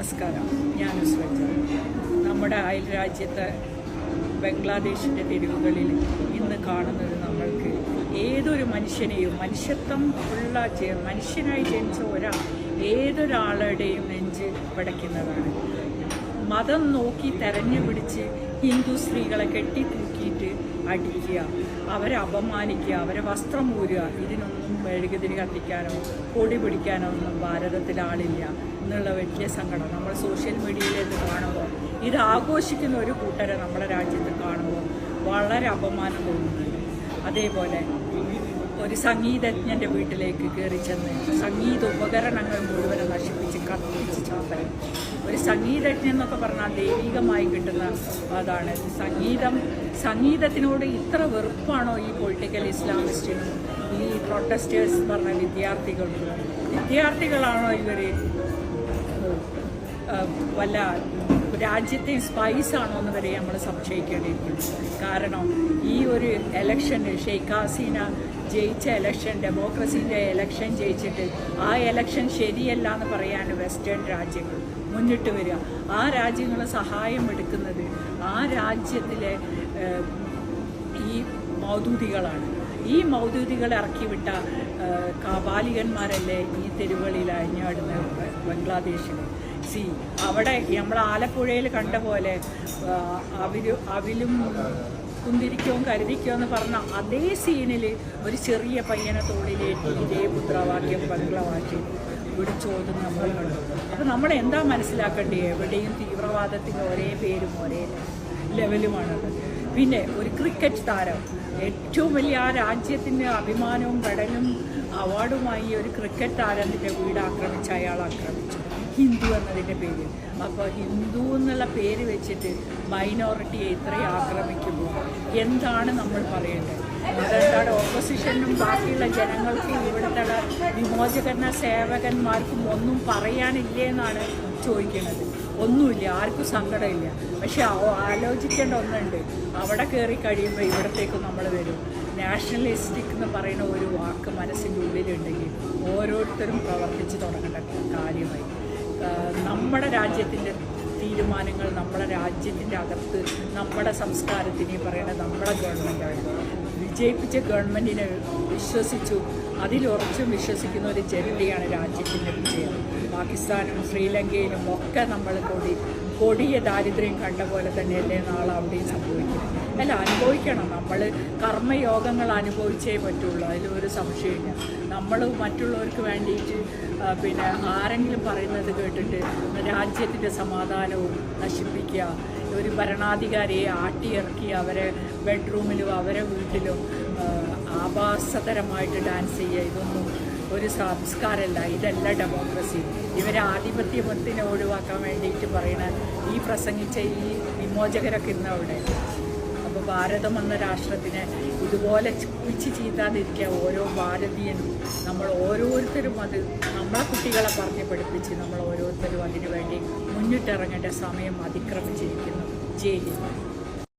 നമസ്കാരം. ഞാൻ ഉസ്വജ നമ്മുടെ അയൽ രാജ്യത്തെ ബംഗ്ലാദേശിന്റെ തെരുവുകളിൽ ഇന്ന് കാണുന്നത് നമ്മൾക്ക് ഏതൊരു മനുഷ്യനെയും മനുഷ്യത്വം ഉള്ള മനുഷ്യനായി ജനിച്ച ഒരാൾ ഏതൊരാളുടെയും നെഞ്ച് പിടയ്ക്കുന്നതാണ് മതം നോക്കി തെരഞ്ഞു പിടിച്ച് ഹിന്ദു സ്ത്രീകളെ കെട്ടിത്തൂക്കിയിട്ട് അടിക്കുക അവരെ അപമാനിക്കുക അവരെ വസ്ത്രം ഊരുക ഇതിനൊന്നും മെഴുകുതിരി കത്തിക്കാനോ പൊടി പിടിക്കാനോ ഒന്നും ഭാരതത്തിൽ ആളില്ല എന്നുള്ള വലിയ സങ്കടം. നമ്മൾ സോഷ്യൽ മീഡിയയിലേക്ക് കാണുമ്പോൾ ഇത് ആഘോഷിക്കുന്ന ഒരു കൂട്ടരെ നമ്മുടെ രാജ്യത്ത് കാണുമ്പോൾ വളരെ അപമാനം തോന്നുന്നുണ്ട്. അതേപോലെ ഒരു സംഗീതജ്ഞന്റെ വീട്ടിലേക്ക് കയറി ചെന്ന് സംഗീത ഉപകരണങ്ങൾ മുഴുവൻ നശിപ്പിച്ച് കത്തിച്ച് ചാപ്പരം ഒരു സംഗീതജ്ഞൻ എന്നൊക്കെ പറഞ്ഞാൽ ദൈവികമായി കിട്ടുന്ന അതാണ്. സംഗീതം സംഗീതത്തിനോട് ഇത്ര വെറുപ്പാണോ ഈ പൊളിറ്റിക്കൽ ഇസ്ലാമിസ്റ്റിനും ഈ പ്രൊട്ടസ്റ്റേഴ്സ് എന്ന് പറഞ്ഞ വിദ്യാർത്ഥികൾക്കും? വിദ്യാർത്ഥികളാണോ ഇവർ വല്ല രാജ്യത്തെ സ്പൈസ് ആണോ എന്ന് വരെ നമ്മൾ സംശയിക്കേണ്ടിയിട്ടുണ്ട് കാരണം ഈ ഒരു എലക്ഷന് ഷെയ്ഖ് ഹസീന ജയിച്ച എലക്ഷൻ ഡെമോക്രസീന്റെ എലക്ഷൻ ജയിച്ചിട്ട് ആ എലക്ഷൻ ശരിയല്ല എന്ന് പറയാൻ വെസ്റ്റേൺ രാജ്യങ്ങൾ മുന്നിട്ട് വരിക. ആ രാജ്യങ്ങൾ സഹായം എടുക്കുന്നത് ആ രാജ്യത്തിലെ ഈ മൗദൂദികളാണ്. ഈ മൗദൂദികളെ ഇറക്കി വിട്ട ഏഹ്, കാബാലികന്മാരല്ലേ ഈ തെരുവുകളിൽ അഴിഞ്ഞാടുന്ന ബംഗ്ലാദേശിൽ സി അവിടെ നമ്മൾ ആലപ്പുഴയിൽ കണ്ട പോലെ അവർ അവിലും കുന്തിരിക്കവും കരുതിക്കോ എന്ന് പറഞ്ഞ അതേ സീനിൽ ഒരു ചെറിയ പയ്യനെ തോളിലേറ്റി ഇതേ മുദ്രാവാക്യം പങ്കളവാക്യം വിളിച്ചോതും നമ്മൾ കണ്ടു. അപ്പം നമ്മൾ എന്താ മനസ്സിലാക്കേണ്ടത്? എവിടെയും തീവ്രവാദത്തിന് ഒരേ പേരും ഒരേ ലെവലുമാണ് പിന്നെ ഒരു ക്രിക്കറ്റ് താരം. ഏറ്റവും വലിയ ആ രാജ്യത്തിന്റെ അഭിമാനവും കടലും അവാർഡുമായി ഒരു ക്രിക്കറ്റ് താരത്തിന്റെ വീട് ആക്രമിച്ച് അയാൾ ആക്രമിച്ചു. ഹിന്ദു എന്നതിന്റെ പേര്. അപ്പോൾ ഹിന്ദു എന്നുള്ള പേര് വെച്ചിട്ട് മൈനോറിറ്റിയെ ഇത്രയും ആക്രമിക്കുന്നു. എന്താണ് നമ്മൾ പറയേണ്ടത്? അതെന്താണ് ഓപ്പോസിഷനും ബാക്കിയുള്ള ജനങ്ങൾക്ക് ഇവിടുത്തെ വിമോചകരണ സേവകന്മാർക്കും ഒന്നും പറയാനില്ലേ എന്നാണ് ചോദിക്കുന്നത്. ഒന്നുമില്ല ആർക്കും സങ്കടമില്ല. പക്ഷെ ആലോചിക്കേണ്ട ഒന്നുണ്ട്. അവിടെ കയറി കഴിയുമ്പോൾ ഇവിടത്തേക്ക് നമ്മൾ വരും. നാഷണലിസ്റ്റിക് എന്ന് പറയുന്ന ഒരു വാക്ക് മനസ്സിന്റെ ഉള്ളിലുണ്ടെങ്കിൽ ഓരോരുത്തരും പ്രവർത്തിച്ച് തുടങ്ങേണ്ട കാര്യമായി. നമ്മുടെ രാജ്യത്തിന്റെ തീരുമാനങ്ങൾ നമ്മുടെ രാജ്യത്തിന്റെ അകത്ത് നമ്മുടെ സംസ്കാരത്തിനെ പറയണത് നമ്മുടെ ഗവൺമെന്റാണ് വിജയിപ്പിച്ച ഗവൺമെന്റിനെ വിശ്വസിച്ചു. അതിലുറച്ചും വിശ്വസിക്കുന്ന ഒരു ജനതയാണ് രാജ്യത്തിന്റെ വിജയം. പാകിസ്ഥാനും ശ്രീലങ്കയിലും ഒക്കെ നമ്മൾ കൊടി കൊടിയ ദാരിദ്ര്യം കണ്ട പോലെ തന്നെയല്ലേ നാളെ അവിടെയും സംഭവിക്കും അല്ല അനുഭവിക്കണം. നമ്മൾ കർമ്മയോഗങ്ങൾ അനുഭവിച്ചേ പറ്റുള്ളൂ. അതിലൊരു സംശയമില്ല. നമ്മൾ മറ്റുള്ളവർക്ക് വേണ്ടിയിട്ട് പിന്നെ ആരെങ്കിലും പറയുന്നത് കേട്ടിട്ട് രാജ്യത്തിന്റെ സമാധാനവും നശിപ്പിക്കുക ഒരു ഭരണാധികാരിയെ ആട്ടിയിറക്കി അവരെ ബെഡ്റൂമിലും അവരെ വീട്ടിലും ആ, ആഭാസതരമായിട്ട് ഡാൻസ് ചെയ്യുക. ഇതൊന്നും ഒരു സംസ്കാരമല്ല. ഇതല്ല ഡെമോക്രസി ഇവരെ ആധിപത്യത്തിനെ ഒഴിവാക്കാൻ വേണ്ടിയിട്ട് പറയുന്ന ഈ പ്രസംഗിച്ച ഈ വിമോചകരൊക്കെ ഇന്ന് അവിടെ. അപ്പോൾ ഭാരതം എന്ന രാഷ്ട്രത്തിനെ ഇതുപോലെ കുഴിച്ച് ചീത്താതിരിക്കുക ഓരോ ഭാരതീയനും നമ്മൾ ഓരോരുത്തരും അത് നമ്മളെ കുട്ടികളെ പറഞ്ഞ് പഠിപ്പിച്ച് നമ്മൾ ഓരോരുത്തരും അതിനു വേണ്ടി മുന്നിട്ടിറങ്ങേണ്ട സമയം അതിക്രമിച്ചിരിക്കുന്നു. ജയിലിൽ